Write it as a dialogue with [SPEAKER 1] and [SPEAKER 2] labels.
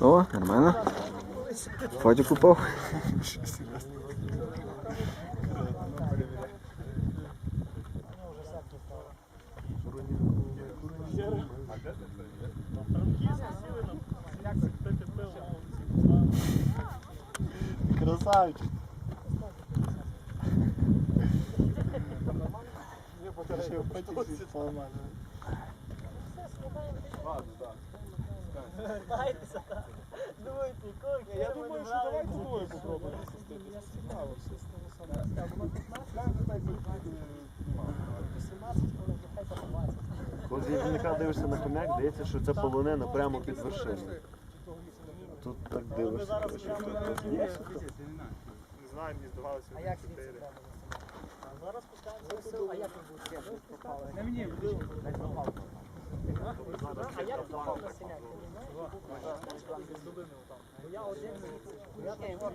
[SPEAKER 1] Ó, oh, hermana. Fode pro o.
[SPEAKER 2] Красавчик.
[SPEAKER 3] Я думаю, що давай тобою попробуємо. Цікаво,
[SPEAKER 2] От з єдиника дивишся на хомяк, здається, що це полонина прямо під вершиною. Тут так дивишся.
[SPEAKER 3] Не знаю, мені здавалося,
[SPEAKER 4] А
[SPEAKER 3] що
[SPEAKER 4] як звідси прямо А зараз спускаємося все, а як будете пропали? На мені А як пропав на селяк, ти не знаєш? Бо я один звідси, я там